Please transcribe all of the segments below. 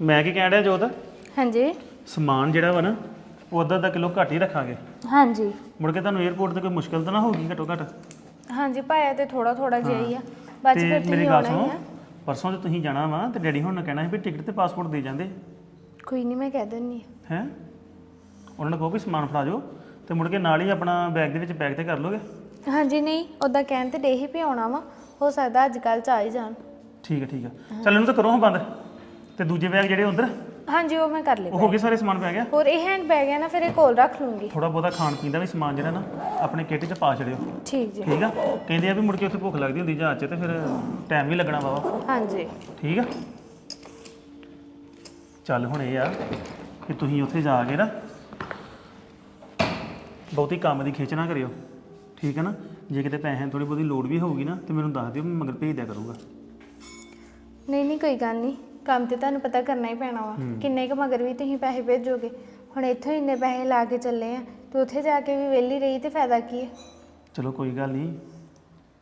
ਮੈਂ ਕੀ ਕਹਿਣ ਡਿਆ ਜੋਤ? ਹਾਂਜੀ। ਸਮਾਨ ਜਿਹੜਾ ਵਾ ਨਾ ਉਹ ਅੱਧਾ ਅੱਧਾ ਕਿਲੋ ਘੱਟ ਹੀ ਰੱਖਾਂਗੇ। ਹਾਂਜੀ। ਮੁੜ ਕੇ ਤੁਹਾਨੂੰ 에어ਪੋਰਟ ਤੇ ਕੋਈ ਮੁਸ਼ਕਲ ਤਾਂ ਨਾ ਹੋਊਗੀ ਘੱਟੋ ਘੱਟ? ਹਾਂਜੀ ਪਾਇਆ ਤੇ ਥੋੜਾ ਥੋੜਾ ਜਿਹਾ ਹੀ ਆ। ਬਾਅਦ ਚ ਤੇ ਫਿਰ ਮੇਰੀ ਤੁਸੀਂ ਗੱਲ ਆਉਣਾ ਹੀ ਸੁਣੋ ਆ। ਪਰਸੋਂ ਤੇ ਤੁਸੀਂ ਜਾਣਾ ਵਾ ਤੇ ਡੈਡੀ ਹੁਣ ਨੇ ਕਹਿਣਾ ਸੀ ਵੀ ਟਿਕਟ ਤੇ ਪਾਸਪੋਰਟ ਦੇ ਜਾਂਦੇ। ਕੋਈ ਨਹੀਂ ਮੈਂ ਕਹਿ ਦਿੰਨੀ ਆ। ਹੈ? ਉਹਨਾਂ ਨੇ ਕਹੋ ਵੀ ਸਮਾਨ ਫੜਾ ਜਾਓ ਤੇ ਮੁੜ ਕੇ ਨਾਲ ਹੀ ਆਪਣਾ ਬੈਗ ਦੇ ਵਿੱਚ ਪੈਕ ਤੇ ਕਰ ਲੋਗੇ? ਹਾਂਜੀ ਨਹੀਂ ਉਦਾਂ ਕਹਿਣ ਤੇ ਡੇ ਹੀ ਪਿਆਉਣਾ ਵਾ। ਹੋ ਸਕਦਾ ਅੱਜ ਕੱਲ ਚ ਆ ਹੀ ਜਾਣ। ਠੀਕ ਹੈ ਠੀਕ ਹੈ ਚੱਲ ਇਹਨੂੰ ਤਾਂ ਕਰੋ ਹਾਂ ਬੰਦ। ਤੇ ਦੂਜੇ ਬੈਗ ਜਿਹੜੇ ਉਧਰ? ਹਾਂਜੀ ਉਹ ਮੈਂ ਕਰ ਉਹ ਲਿਆ ਹੋ ਗਏ ਸਾਰੇ ਸਮਾਨ ਪੈ ਗਿਆ? ਹੋਰ ਇਹ ਹੈਂਡ ਬੈਗ ਹੈ ਨਾ ਫਿਰ ਇਹ ਕੋਲ ਰੱਖ ਲੂੰਗੀ। ਥੋੜਾ ਬਹੁਤਾ ਖਾਣ ਪੀਣ ਦਾ ਵੀ ਸਮਾਨ ਜਿਹੜਾ ਨਾ ਆਪਣੇ ਕਿੱਟ 'ਚ ਪਾ ਛੜਿਓ ਠੀਕ ਜੀ। ਠੀਕ ਆ? ਕਹਿੰਦੇ ਆ ਵੀ ਮੁੜ ਕੇ ਉੱਥੇ ਭੁੱਖ ਲੱਗਦੀ ਹੁੰਦੀ ਜਹਾਜ਼ 'ਚ ਤੇ ਫਿਰ ਟਾਈਮ ਵੀ ਲੱਗਣਾ ਵਾਵਾ ਹਾਂਜੀ। ਠੀਕ ਆ? ਚੱਲ ਹੁਣ ਇਹ ਆ ਕਿ ਤੁਸੀਂ ਉੱਥੇ ਜਾ ਕੇ ਨਾ ਬਹੁਤੀ ਕੰਮ ਦੀ ਖਿੱਚ ਨਾ ਕਰਿਓ। ਠੀਕ ਹੈ ਨਾ? ਜੇ ਕਿਤੇ ਪੈਸਿਆਂ ਦੀ ਥੋੜੀ ਬਹੁਤੀ ਲੋੜ ਵੀ ਹੋਊਗੀ ਨਾ ਤੇ ਮੈਨੂੰ ਦੱਸ ਦਿਓ ਮੈਂ ਮਗਰ ਭੇਜ ਦਿਆ ਕਰੂੰਗਾ। ਨਹੀਂ ਨਹੀਂ ਕੋਈ ਗੱਲ ਨਹੀਂ। ਕੰਮ ਤੇ ਤੁਹਾਨੂੰ ਪਤਾ ਕਰਨਾ ਹੀ ਪੈਣਾ ਵਾ। ਕਿੰਨੇ ਕੁ ਮਗਰ ਵੀ ਤੁਸੀਂ ਪੈਸੇ ਭੇਜੋਗੇ। ਹੁਣ ਇੱਥੋਂ ਇੰਨੇ ਪੈਸੇ ਲਾ ਕੇ ਚੱਲੇ ਆ ਤੇ ਉੱਥੇ ਜਾ ਕੇ ਵੀ ਵਿਹਲੀ ਰਹੀ ਤੇ ਫਾਇਦਾ ਕੀ ਹੈ ਚਲੋ ਕੋਈ ਗੱਲ ਨਹੀਂ।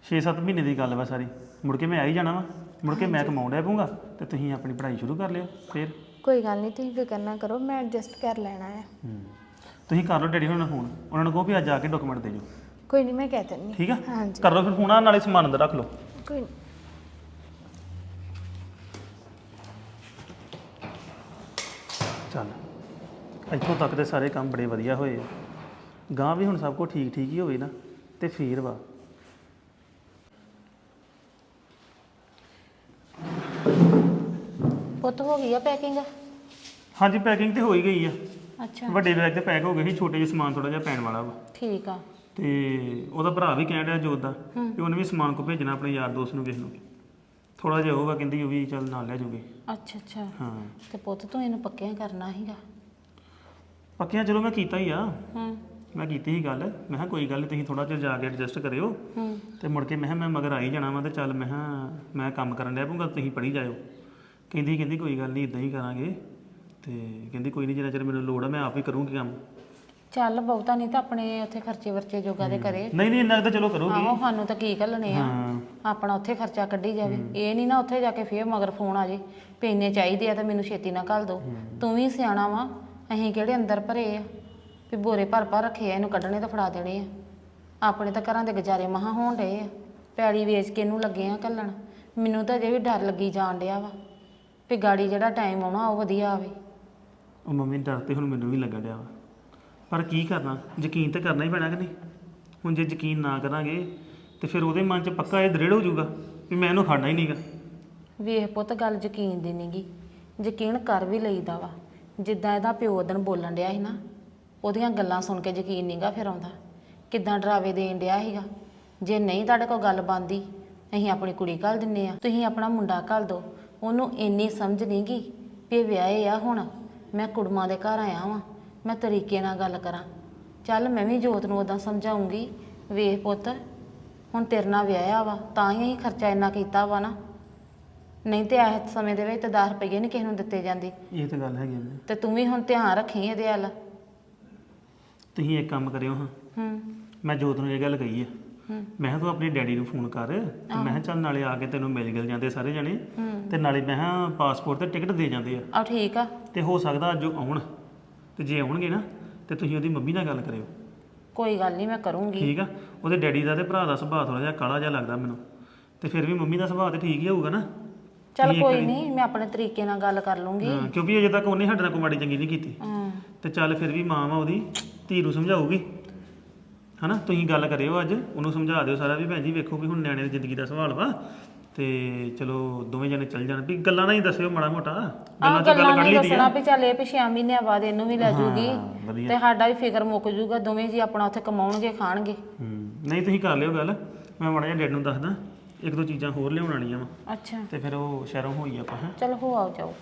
6-7 ਮਹੀਨੇ ਦੀ ਗੱਲ ਵਾ ਸਾਰੀ। ਮੁੜ ਕੇ ਮੈਂ ਆ ਹੀ ਜਾਣਾ ਵਾ। ਮੁੜ ਕੇ ਮੈਂ ਕਮਾਉਣ ਡਿਆ ਪਊਂਗਾ ਤੇ ਤੁਸੀਂ ਆਪਣੀ ਪੜ੍ਹਾਈ ਸ਼ੁਰੂ ਕਰ ਲਿਓ ਫਿਰ। ਕੋਈ ਗੱਲ ਨਹੀਂ ਤੁਸੀਂ ਫਿਕਰ ਨਾ ਕਰੋ ਮੈਂ ਐਡਜਸਟ ਕਰ ਲੈਣਾ ਹੈ। ਤੁਸੀਂ ਕਰ ਲਓ ਡੈਡੀ ਹੋਣਾ ਫੋਨ। ਉਹਨਾਂ ਨੂੰ ਕਹੋ ਵੀ ਅੱਜ ਆ ਕੇ ਡਾਕੂਮੈਂਟ ਦੇ ਜਾਓ ਕੋਈ ਨਹੀਂ ਮੈਂ ਕਹਿ ਦਿੰਨੀ ਠੀਕ ਆ? ਹਾਂਜੀ। ਕਰ ਲਓ ਫਿਰ ਫੋਨ ਆ ਨਾਲੇ ਸਮਾਨ ਅੰਦਰ ਰੱਖ ਲਓ। ਕੋਈ ਨੀ। ਚੱਲ। ਇੱਥੋਂ ਤੱਕ ਦੇ ਸਾਰੇ ਕੰਮ ਬੜੇ ਵਧੀਆ ਹੋਏ ਆ। ਗਾਂ ਵੀ ਹੁਣ ਸਭ ਕੁਝ ਠੀਕ ਠੀਕ ਹੀ ਹੋਵੇ ਨਾ ਤੇ ਫੇਰ ਵਾ। ਪੁੱਤ ਹੋ ਗਈ ਆ ਪੈਕਿੰਗ ਹਾਂਜੀ ਪੈਕਿੰਗ ਤੇ ਹੋ ਹੀ ਗਈ ਆ। ਅੱਛਾ। ਵੱਡੇ ਬੈਗ ਤੇ ਪੈਕ ਹੋ ਗਏ ਸੀ ਛੋਟੇ ਜਿਹੇ ਸਮਾਨ ਥੋੜਾ ਜਿਹਾ ਪੈਣ ਵਾਲਾ ਵਾ। ਠੀਕ ਆ। ਤੇ ਉਹਦਾ ਭਰਾ ਵੀ ਕਹਿਣ ਡਿਆ ਜੋਤ ਦਾ ਕਿ ਉਹਨੇ ਵੀ ਸਮਾਨ ਕੋ ਭੇਜਣਾ ਆਪਣੇ ਯਾਰ ਦੋਸਤ ਨੂੰ ਕਿਸ ਨੂੰ। ਥੋੜਾ ਜਿਹਾ ਹੋਊਗਾ ਕਹਿੰਦੀ ਉਹ ਵੀ ਚੱਲ ਨਾਲ ਲੈ ਜੂਗੇ। ਅੱਛਾ ਅੱਛਾ। ਹਾਂ। ਤੇ ਪੁੱਤ ਤੂੰ ਇਹਨੂੰ ਪੱਕਿਆਂ ਕਰਨਾ ਸੀਗਾ? ਪੱਕਿਆਂ ਚਲੋ ਮੈਂ ਕੀਤਾ ਹੀ ਆ। ਹੂੰ। ਮੈਂ ਕੀਤੀ ਸੀ ਗੱਲ। ਮੈਂ ਕਿਹਾ ਕੋਈ ਗੱਲ ਨਹੀਂ ਤੁਸੀਂ ਥੋੜਾ ਜਿਹਾ ਜਾ ਕੇ ਐਡਜਸਟ ਕਰਿਓ। ਹੂੰ। ਤੇ ਮੁੜ ਕੇ ਮੈਂ ਕਿਹਾ ਮੈਂ ਮਗਰ ਆਈ ਜਾਣਾ ਵਾ ਤੇ ਚੱਲ ਮੈਂ ਕਿਹਾ ਮੈਂ ਕੰਮ ਕਰਨ ਡਿਆ ਪਊਂਗਾ ਤੁਸੀਂ ਪੜੀ ਜਾਇਓ। ਕਹਿੰਦੀ ਕਹਿੰਦੀ ਕੋਈ ਗੱਲ ਨਹੀਂ ਇਦਾਂ ਹੀ ਕਰਾਂਗੇ। ਤੇ ਕਹਿੰਦੀ ਕੋਈ ਨਹੀਂ ਜਿੰਨਾ ਚਿਰ ਮੈਨੂੰ ਲੋੜ ਆ ਮੈਂ ਆਪ ਹੀ ਕਰੂੰਗੀ ਕੰਮ। ਚੱਲ ਬਹੁਤਾ ਨਹੀਂ ਤਾਂ ਆਪਣੇ ਉੱਥੇ ਖਰਚੇ ਵਰਚੇ ਜੋਗਾ ਦੇ ਕਰੇ। ਨਹੀਂ ਨਹੀਂ ਇੰਨਾ ਕੁ ਤਾਂ ਚਲੋ ਕਰੂਗੀ। ਆਹੋ ਸਾਨੂੰ ਤਾਂ ਕੀ ਘੱਲਣੇ ਆ। ਹਾਂ। ਆਪਣਾ ਉੱਥੇ ਖਰਚਾ ਕੱਢੀ ਜਾਵੇ। ਇਹ ਨਹੀਂ ਨਾ ਉੱਥੇ ਜਾ ਕੇ ਫੇਰ ਮਗਰ ਫੋਨ ਆ ਜੇ। ਵੀ ਇੰਨੇ ਚਾਹੀਦੇ ਆ ਤਾਂ ਮੈਨੂੰ ਛੇਤੀ ਨਾ ਘੱਲ ਦੋ। ਤੂੰ ਵੀ ਸਿਆਣਾ ਵਾ। ਅਸੀਂ ਕਿਹੜੇ ਅੰਦਰ ਭਰੇ ਆ। ਵੀ ਬੋਰੇ ਭਰ ਭਰ ਰੱਖੇ ਆ ਇਹਨੂੰ ਕੱਢਣੇ ਤਾਂ ਫੜਾ ਦੇਣੇ ਆ। ਆਪਣੇ ਤਾਂ ਘਰਾਂ ਦੇ ਗੁਜ਼ਾਰੇ ਮਹਾ ਹੋਣ ਡਏ ਆ। ਪੈੜੀ ਵੇਚ ਕੇ ਇਹਨੂੰ ਲੱਗੇ ਆ ਘੱਲਣ। ਮੈਨੂੰ ਤਾਂ ਅਜੇ ਵੀ ਡਰ ਲੱਗੀ ਜਾਣ ਡਿਆ ਵਾ। ਵੀ ਗਾੜੀ ਜਿਹੜਾ ਟਾਈਮ ਆਉਣਾ ਉਹ ਵਧੀਆ ਆਵੇ। ਉਹ ਮੰਮੀ ਡਰ ਤੇ ਹੁਣ ਮੈਨੂੰ ਵੀ ਲੱਗਣ ਡਿਆ ਵਾ। ਪਰ ਕੀ ਕਰਨਾ? ਯਕੀਨ ਤਾਂ ਕਰਨਾ ਹੀ ਪੈਣਾ ਕਿ ਨਹੀਂ? ਹੁਣ ਜੇ ਯਕੀਨ ਨਾ ਕਰਾਂਗੇ, ਤੇ ਫਿਰ ਉਹਦੇ ਮਨ 'ਚ ਪੱਕਾ ਇਹ ਦ੍ਰਿੜ ਹੋ ਜਾਊਗਾ ਵੀ ਮੈਂ ਇਹਨੂੰ ਖੜਨਾ ਹੀ ਨਹੀਂਗਾ। ਵੇਖ ਪੁੱਤ, ਗੱਲ ਯਕੀਨ ਦੀ ਨਹੀਂਗੀ ਯਕੀਨ ਕਰ ਵੀ ਲਈਦਾ ਵਾ। ਜਿੱਦਾਂ ਇਹਦਾ ਪਿਓ ਦਿਨ ਬੋਲਣ ਡਿਆ ਸੀ ਨਾ, ਉਹਦੀਆਂ ਗੱਲਾਂ ਸੁਣ ਕੇ ਯਕੀਨ ਨਹੀਂਗਾ ਫਿਰ ਆਉਂਦਾ। ਕਿੱਦਾਂ ਡਰਾਵੇ ਦੇਣ ਡਿਆ ਸੀਗਾ? ਜੇ ਨਹੀਂ ਤੁਹਾਡੇ ਕੋਲ ਗੱਲ ਬੰਦੀ ਅਸੀਂ ਆਪਣੀ ਕੁੜੀ ਘੱਲ ਦਿੰਨੇ ਆ। ਤੁਸੀਂ ਆਪਣਾ ਮੁੰਡਾ ਘੱਲ ਦੋ ਉਹਨੂੰ ਇੰਨੀ ਸਮਝ ਨਹੀਂਗੀ ਵੀ ਇਹ ਵਿਆਹੇ ਆ ਹੁਣ। ਮੈਂ ਕੁੜਮਾਂ ਦੇ ਘਰ ਆਇਆ ਵਾਂ। ਮੈਂ ਤਰੀਕੇ ਨਾਲ ਗੱਲ ਕਰਾਂ। ਚੱਲ ਮੈਂ ਵੀ ਜੋਤ ਨੂੰ ਉਦਾਂ ਸਮਝਾਉਂਗੀ। ਵੇਖ ਪੁੱਤ ਹੁਣ ਤੇਰੇ ਨਾਲ ਵਿਆਹਿਆ ਵਾ ਤਾਂ ਹੀ ਅਸੀਂ ਖਰਚਾ ਇੰਨਾ ਕੀਤਾ ਵਾ ਨਾ। ਨਹੀਂ ਤੇ ਇਸ ਸਮੇਂ ਦੇ ਵਿੱਚ ਤਾਂ 10 ਰੁਪਏ ਨਹੀਂ ਕਿਸੇ ਨੂੰ ਦਿੱਤੇ ਜਾਂਦੇ। ਇਹ ਤਾਂ ਗੱਲ ਹੈਗੀ ਆ ਤੇ ਤੂੰ ਵੀ ਹੁਣ ਧਿਆਨ ਰੱਖੀ ਇਹਦੇ ਵੱਲ। ਤੁਸੀਂ ਇੱਕ ਕੰਮ ਕਰਿਓ ਹਾਂ। ਹੂੰ। ਮੈਂ ਜੋਤ ਨੂੰ ਇਹ ਗੱਲ ਕਹੀ ਆ। ਹੂੰ। ਮੈਂ ਕਿਹਾ ਤੂੰ ਆਪਣੇ ਡੈਡੀ ਨੂੰ ਫੋਨ ਕਰ। ਤੇ ਮੈਂ ਕਿਹਾ ਚੱਲ ਨਾਲੇ ਆ ਕੇ ਤੈਨੂੰ ਮਿਲ ਗਿਲ ਜਾਂਦੇ ਸਾਰੇ ਜਣੇ। ਹੂੰ। ਤੇ ਨਾਲੇ ਮੈਂ ਕਿਹਾ ਪਾਸਪੋਰਟ ਤੇ ਟਿਕਟ ਦੇ ਜਾਂਦੇ ਆ। ਆ ਠੀਕ ਆ। ਤੇ ਹੋ ਸਕਦਾ ਅੱਜ ਉਹ ਆਉਣ। ਤੇ ਜੇ ਆਉਣਗੇ ਨਾ ਤੇ ਤੁਸੀਂ ਉਹਦੀ ਮੰਮੀ ਨਾਲ ਗੱਲ ਕਰਿਓ। ਕੋਈ ਗੱਲ ਨਹੀਂ ਮੈਂ ਕਰੂੰਗੀ। ਠੀਕ ਆ? ਉਹਦੇ ਡੈਡੀ ਦਾ ਤੇ ਭਰਾ ਦਾ ਸੁਭਾਅ ਥੋੜਾ ਜਿਹਾ ਕਾਲਾ ਜਿਹਾ ਲੱਗਦਾ ਮੈਨੂੰ। ਤੇ ਫਿਰ ਵੀ ਮੰਮੀ ਦਾ ਸੁਭਾਅ ਤੇ ਠੀਕ ਹੀ ਹੋਊਗਾ ਨਾ? ਚੱਲ ਕੋਈ ਨਹੀਂ ਮੈਂ ਆਪਣੇ ਤਰੀਕੇ ਨਾਲ ਗੱਲ ਕਰ ਲੂੰਗੀ। ਹਾਂ, ਕਿਉਂਕਿ ਅਜੇ ਤੱਕ ਉਹਨੇ ਸਾਡੇ ਨਾਲ ਕੋਈ ਮਾੜੀ ਚੰਗੀ ਨਹੀਂ ਕੀਤੀ। ਹੂੰ। ਤੇ ਚੱਲ ਫਿਰ ਵੀ ਮਾਂ ਵਾ ਉਹਦੀ ਧੀ ਨੂੰ ਸਮਝਾਊਗੀ। ਹਨਾ? ਤੁਸੀਂ ਗੱਲ ਕਰਿਓ ਅੱਜ ਉਹਨੂੰ ਸਮਝਾ ਦਿਓ ਸਾਰਾ ਵੀ ਭੈਣ ਜੀ ਵੇਖੋ ਵੀ ਹੁਣ ਨਿਆਣੇ ਦੀ ਜ਼ਿੰਦਗੀ ਦਾ ਸਵਾਲ ਵਾ। ਤੇ ਚਲੋ ਦੋਵੇਂ ਜਣੇ ਚੱਲ ਜਾਣ। ਵੀ ਗੱਲਾਂ ਨਾਲ ਹੀ ਦੱਸਿਓ ਮਾੜਾ ਮੋਟਾ। ਆ ਗੱਲਾਂ ਚ ਗੱਲ ਨਹੀਂ ਦੱਸਣਾ ਵੀ ਚੱਲ ਇਹ ਵੀ ਛੇ ਮਹੀਨਿਆਂ ਬਾਅਦ ਇਹਨੂੰ ਵੀ ਲੈ ਜੂਗੀ ਹਾਂ, ਵਧੀਆ। ਤੇ ਸਾਡਾ ਵੀ ਫਿਕਰ ਮੁੱਕ ਜੂਗਾ ਦੋਵੇਂ ਜੀ ਆਪਣਾ ਉੱਥੇ ਕਮਾਉਣਗੇ ਖਾਣਗੇ। ਹੂੰ ਨਹੀਂ ਤੁਸੀਂ ਕਰ ਲਿਓ ਗੱਲ। ਮੈਂ ਮਾੜਾ ਜਿਹਾ ਡੈਡ ਨੂੰ ਦੱਸਦਾ ਇੱਕ ਦੋ ਚੀਜ਼ਾਂ ਹੋਰ ਲਿਆਉਣ ਵਾਲੀਆਂ ਵਾ। ਅੱਛਾ। ਤੇ ਫਿਰ ਉਹ ਸ਼ਹਿਰੋਂ ਹੋਈ ਆਪਾਂ ਹੈਂ। ਚਲ ਹੋ ਆਓ ਜਾਓ।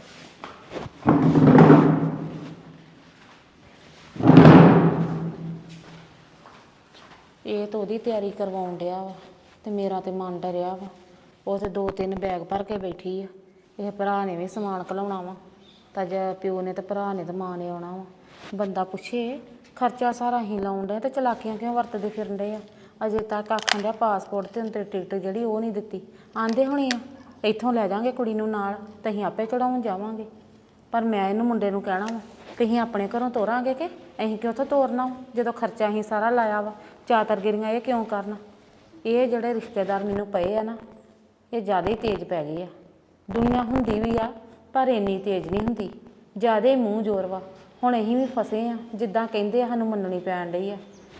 ਇਹ ਤਾਂ ਉਹਦੀ ਤਿਆਰੀ ਕਰਵਾਉਣ ਡਿਆ ਵਾ ਤੇ ਮੇਰਾ ਤੇ ਮਨ ਡਰਿਆ ਵਾ। ਉਹ ਤੇ ਦੋ ਤਿੰਨ ਬੈਗ ਭਰ ਕੇ ਬੈਠੀ ਆ। ਇਹ ਭਰਾ ਨੇ ਵੀ ਸਮਾਨ ਘਲਾਉਣਾ ਵਾ। ਤਾਂ ਜੇ ਪਿਓ ਨੇ ਤੇ ਭਰਾ ਨੇ ਤੇ ਮਾਂ ਨੇ ਆਉਣਾ ਵਾ। ਬੰਦਾ ਪੁੱਛੇ, ਖਰਚਾ ਸਾਰਾ ਹੀ ਲਾਉਣ ਡਿਆ ਤੇ ਚਲਾਕੀਆਂ ਕਿਉਂ ਵਰਤਦੇ ਫਿਰਨ ਡਏ ਆ? ਅਜੇ ਤੱਕ ਆਖਣ ਡਿਆ ਪਾਸਪੋਰਟ ਤੇ ਹੁਣ ਤੇ ਟਿਕਟ ਜਿਹੜੀ ਉਹ ਨਹੀਂ ਦਿੱਤੀ। ਆਂਦੇ ਹੋਣੀ ਆ, ਇੱਥੋਂ ਲੈ ਜਾਾਂਗੇ ਕੁੜੀ ਨੂੰ ਨਾਲ, ਤੇ ਅਸੀਂ ਆਪੇ ਚੜਾਉਣ ਜਾਵਾਂਗੇ। ਪਰ ਮੈਂ ਇਹਨੂੰ ਮੁੰਡੇ ਨੂੰ ਕਹਿਣਾ ਵਾ ਕਿ ਅਸੀਂ ਆਪਣੇ ਘਰੋਂ ਤੋਰਾਂਗੇ ਕਿ ਅਸੀਂ ਕਿਉਂ ਤੋਂ ਤੋਰਨਾ ਵਾ? ਜਦੋਂ ਖਰਚਾ ਅਸੀਂ ਸਾਰਾ ਲਾਇਆ ਵਾ ਚਾਤਰ ਇਹ ਕਿਉਂ ਕਰਨ? ਇਹ ਜਿਹੜੇ ਰਿਸ਼ਤੇਦਾਰ ਮੈਨੂੰ ਪਏ ਆ ਨਾ ਇਹ ਜ਼ਿਆਦਾ ਹੀ ਤੇਜ਼ ਪੈ ਗਈ ਆ। ਦੁਨੀਆ ਹੁੰਦੀ ਵੀ ਆ, ਪਰ ਇੰਨੀ ਤੇਜ਼ ਨਹੀਂ ਹੁੰਦੀ। ਜ਼ਿਆਦਾ ਹੀ ਮੂੰਹ ਜ਼ੋਰ ਵਾ। ਹੁਣ ਅਸੀਂ ਵੀ ਫਸੇ ਆ, ਜਿੱਦਾਂ ਕਹਿੰਦੇ ਆ, ਸਾਨੂੰ ਮੰਨਣੀ ਪੈਣ ਡਈ ਆ।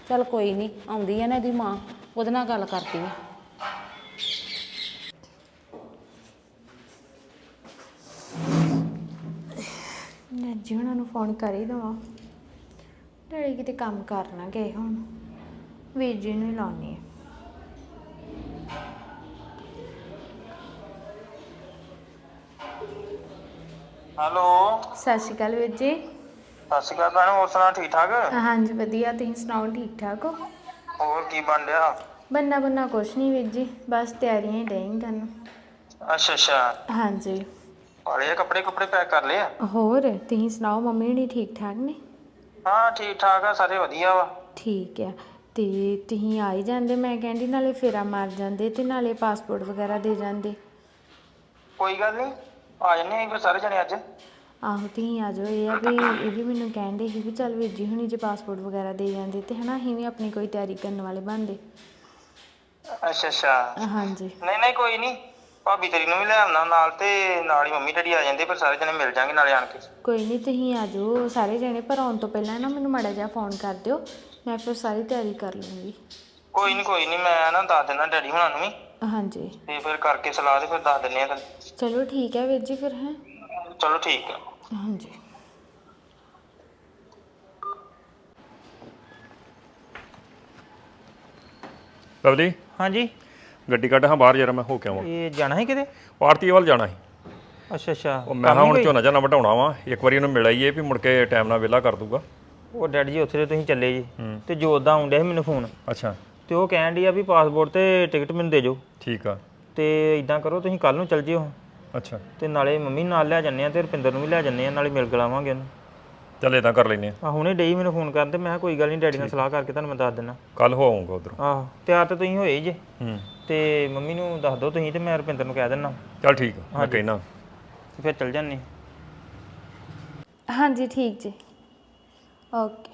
ਚੱਲ ਕੋਈ ਨਹੀਂ, ਆਉਂਦੀ ਆ ਨਾ ਇਹਦੀ ਮਾਂ, ਉਹਦੇ ਨਾਲ ਗੱਲ ਕਰਦੀ ਆ। ਨੱਜੀ ਉਹਨਾਂ ਨੂੰ ਫੋਨ ਕਰ ਹੀ ਦਵਾਂ। ਡੈਡੀ ਕਿਤੇ ਕੰਮ ਕਰਨਾ ਗਏ ਹੁਣ। ਵੀਰ ਜੀ ਨੂੰ ਹੀ ਲਾਉਣੀ ਹੈ ਹੈਲੋ। ਸਤਿ ਸ਼੍ਰੀ ਅਕਾਲ ਵੀਰ ਜੀ। ਸਤਿ ਸ਼੍ਰੀ ਅਕਾਲ ਭੈਣ ਹੋਰ ਸੁਣਾ ਠੀਕ ਠਾਕ? ਹਾਂਜੀ ਵਧੀਆ ਤੁਸੀਂ ਸੁਣਾਓ ਠੀਕ ਠਾਕ ਹੋ? ਹੋਰ ਕੀ ਬਣ ਰਿਹਾ? ਬੰਨਾ ਬੰਨਾ ਕੁਛ ਨਹੀਂ ਵੀਰ ਜੀ ਬਸ ਤਿਆਰੀਆਂ ਹੀ ਡੈਂਗ ਕਰਨ ਅੱਛਾ ਅੱਛਾ। ਹਾਂਜੀ। ਵਾਲੇ ਕੱਪੜੇ ਕੁਪੜੇ ਪੈਕ ਕਰ ਲਏ ਆ? ਹੋਰ ਤੁਸੀਂ ਸੁਣਾਓ ਮੰਮੀ ਹੁਣੀ ਠੀਕ ਠਾਕ ਨੇ? ਹਾਂ ਠੀਕ ਠਾਕ ਆ ਸਾਰੇ ਵਧੀਆ ਵਾ। ਠੀਕ ਆ ਤੇ ਤੁਸੀਂ ਆ ਹੀ ਜਾਂਦੇ ਮੈਂ ਕਹਿੰਦੀ ਨਾਲੇ ਫੇਰਾ ਮਾਰ ਜਾਂਦੇ ਤੇ ਨਾਲੇ ਪਾਸਪੋਰਟ ਵਗੈਰਾ ਦੇ ਜਾਂਦੇ। ਕੋਈ ਗੱਲ ਨਹੀਂ ਆ ਜੰਨੇ ਫਿਰ ਸਾਰੇ ਜਣੇ ਅੱਜ? ਆਹੋ ਤੁਸੀਂ ਆ ਜਾਓ ਇਹ ਆ ਵੀ ਇਹ ਵੀ ਮੈਨੂੰ ਕਹਿੰਦੇ ਸੀ ਵੀ ਚੱਲ ਵੀਰ ਜੀ ਹੁਣੀ ਜੇ ਪਾਸਪੋਰਟ ਵਗੈਰਾ ਦੇ ਜਾਂਦੇ ਤੇ ਹਨਾ ਅਸੀਂ ਵੀ ਆਪਣੀ ਕੋਈ ਤਿਆਰੀ ਕਰਨ ਵਾਲੇ ਬਣਦੇ। ਅੱਛਾ ਅੱਛਾ। ਹਾਂਜੀ। ਨਹੀਂ ਨਹੀਂ ਕੋਈ ਨਹੀਂ। ਭਾਬੀ ਤੇਰੀ ਨੂੰ ਵੀ ਲੈ ਆਉਣਾ ਨਾਲ ਤੇ ਨਾਲ ਹੀ ਮੰਮੀ ਡੈਡੀ ਆ ਜਾਂਦੇ ਫਿਰ ਸਾਰੇ ਜਣੇ ਮਿਲ ਜਾਾਂਗੇ ਨਾਲੇ ਆਣ ਕੇ। ਕੋਈ ਨਹੀਂ ਤੁਸੀਂ ਆ ਜਾਓ ਸਾਰੇ ਜਣੇ ਪਰ ਆਉਣ ਤੋਂ ਪਹਿਲਾਂ ਨਾ ਮੈਨੂੰ ਮਾੜਾ ਜਿਹਾ ਫੋਨ ਕਰ ਦਿਓ ਮੈਂ ਫਿਰ ਸਾਰੀ ਤਿਆਰੀ ਕਰ ਲੂੰਗੀ। ਕੋਈ ਨਹੀਂ ਕੋਈ ਨਹੀਂ ਮੈਂ ਨਾ ਦੱਸ ਦਿੰਦਾ ਡੈਡੀ ਹੁਣਾਂ ਨੂੰ ਵੀ। ਹਾਂਜੀ। ਤੇ ਫਿਰ ਕਰਕੇ ਸਲਾਹ ਤੇ ਫਿਰ ਦੱਸ ਦਿੰਨੇ ਆ ਤੈਨੂੰ। ਚਲੋ ਠੀਕ ਹੈ ਵੀਰ ਜੀ ਫਿਰ ਹੈ? ਚਲੋ ਠੀਕ ਆ ਹਾਂਜੀ। ਲਵਲੀ ਹਾਂਜੀ। ਗੱਡੀ ਕੱਢ ਹਾਂ ਬਾਹਰ ਜਰਾ ਮੈਂ ਹੋ ਕੇ ਆਵਾਂ। ਇਹ ਜਾਣਾ ਹੈ ਕਿਤੇ? ਆਰਤੀ ਵੱਲ ਜਾਣਾ ਸੀ। ਅੱਛਾ ਅੱਛਾ। ਉਹ ਮੈਂ ਹਾਂ ਹੁਣ ਝੋਨਾ ਝਾਨਾ ਵਟਾਉਣਾ ਵਾ ਇੱਕ ਵਾਰੀ ਉਹਨੂੰ ਮਿਲ ਆਈਏ ਵੀ ਮੁੜ ਕੇ ਟਾਈਮ ਨਾਲ ਵਿਹਲਾ ਕਰ ਦੂਗਾ। ਉਹ ਡੈਡੀ ਜੀ ਉੱਥੇ ਤੇ ਤੁਸੀਂ ਚੱਲੇ ਜੀ। ਤੇ ਜੋਤ ਦਾ ਆਉਂਦਿਆ ਸੀ ਮੈਨੂੰ ਫੋਨ। ਅੱਛਾ। ਤੇ ਉਹ ਕਹਿਣ ਡਈ ਆ ਵੀ ਪਾਸਪੋਰਟ ਤੇ ਟਿਕਟ ਮੈਨੂੰ ਦੇ ਜਾਓ। ਠੀਕ ਆ। ਤੇ ਇਦਾਂ ਕਰੋ ਤੁਸੀਂ ਕੱਲ ਨੂੰ ਚੱਲ ਜਿਓ। ਅੱਛਾ। ਤੇ ਨਾਲੇ ਮੰਮੀ ਨੂੰ ਨਾਲ ਲੈ ਜੰਨੇ ਆ ਤੇ ਰੁਪਿੰਦਰ ਨੂੰ ਵੀ ਲੈ ਜੰਨੇ ਆ ਨਾਲੇ ਮਿਲ ਗਲਾਵਾਂਗੇ ਉਹਨੂੰ। ਚੱਲ ਇਦਾਂ ਕਰ ਲੈਨੇ ਆ। ਆ ਹੁਣੇ ਡਈ ਮੈਨੂੰ ਫੋਨ ਕਰਨ ਤੇ ਮੈਂ ਕਿਹਾ ਕੋਈ ਗੱਲ ਨਹੀਂ ਡੈਡੀ ਨਾਲ ਸਲਾਹ ਕਰਕੇ ਤੁਹਾਨੂੰ ਮੈਂ ਦੱਸ ਦਿੰਦਾ। ਕੱਲ ਹੋ ਆਉਂਗਾ ਉਧਰ। ਆਹੋ ਤਿਆਰ ਤੇ ਤੁਸੀਂ ਹੋਏ ਹੀ ਜੇ। ਹੂੰ। ਤੇ ਮੰਮੀ ਨੂੰ ਦੱਸ ਦਿਓ ਤੁਸੀਂ ਤੇ ਮੈਂ ਰੁਪਿੰਦਰ ਨੂੰ ਕਹਿ ਦਿੰਦਾ। ਚੱਲ ਠੀਕ ਆ ਮੈਂ ਕਹਿਣਾ ਤੇ ਫਿਰ ਚੱਲ ਜੰਨੇ ਹਾਂਜੀ ਠੀਕ ਜੀ। ਓਕੇ।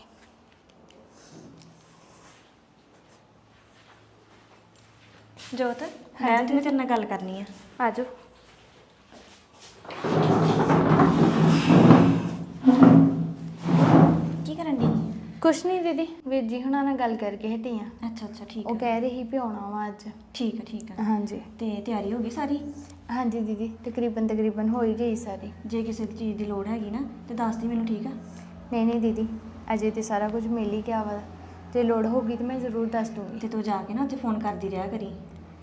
ਜੋਤ ਮੈਂ ਤੇ ਤੇਰੇ ਨਾਲ ਗੱਲ ਕਰਨੀ ਆ। ਆ ਜਾਓ ਕੀ ਕਰਨ ਦੀ ਕੁਛ ਨਹੀਂ ਦੀਦੀ ਵੀਰ ਜੀ ਹੁਣਾਂ ਨਾਲ ਗੱਲ ਕਰਕੇ ਹਟੀ ਆ। ਅੱਛਾ ਅੱਛਾ ਠੀਕ ਉਹ ਆ ਕਹਿ ਰਹੀ ਵੀ ਆਉਣਾ ਵਾ ਅੱਜ। ਠੀਕ ਆ ਠੀਕ ਆ। ਹਾਂਜੀ। ਤੇ ਤਿਆਰੀ ਹੋ ਗਈ ਸਾਰੀ? ਹਾਂਜੀ ਦੀਦੀ ਤਕਰੀਬਨ ਤਕਰੀਬਨ ਹੋ ਹੀ ਗਈ ਸਾਰੀ। ਜੇ ਕਿਸੇ ਦੀ ਚੀਜ਼ ਦੀ ਲੋੜ ਹੈਗੀ ਨਾ ਤੇ ਦੱਸ ਦੀ ਮੈਨੂੰ ਠੀਕ ਆ? ਨਹੀਂ ਨਹੀਂ ਦੀਦੀ ਅਜੇ ਤੇ ਸਾਰਾ ਕੁਝ ਮਿਲ ਹੀ ਗਿਆ ਵਾ। ਤੇ ਲੋੜ ਹੋਗੀ ਤੇ ਮੈਂ ਜ਼ਰੂਰ ਦੱਸ ਦੂੰਗੀ। ਤੇ ਤੂੰ ਜਾ ਕੇ ਨਾ ਉੱਥੇ ਫੋਨ ਕਰਦੀ ਰਿਹਾ ਕਰੀ।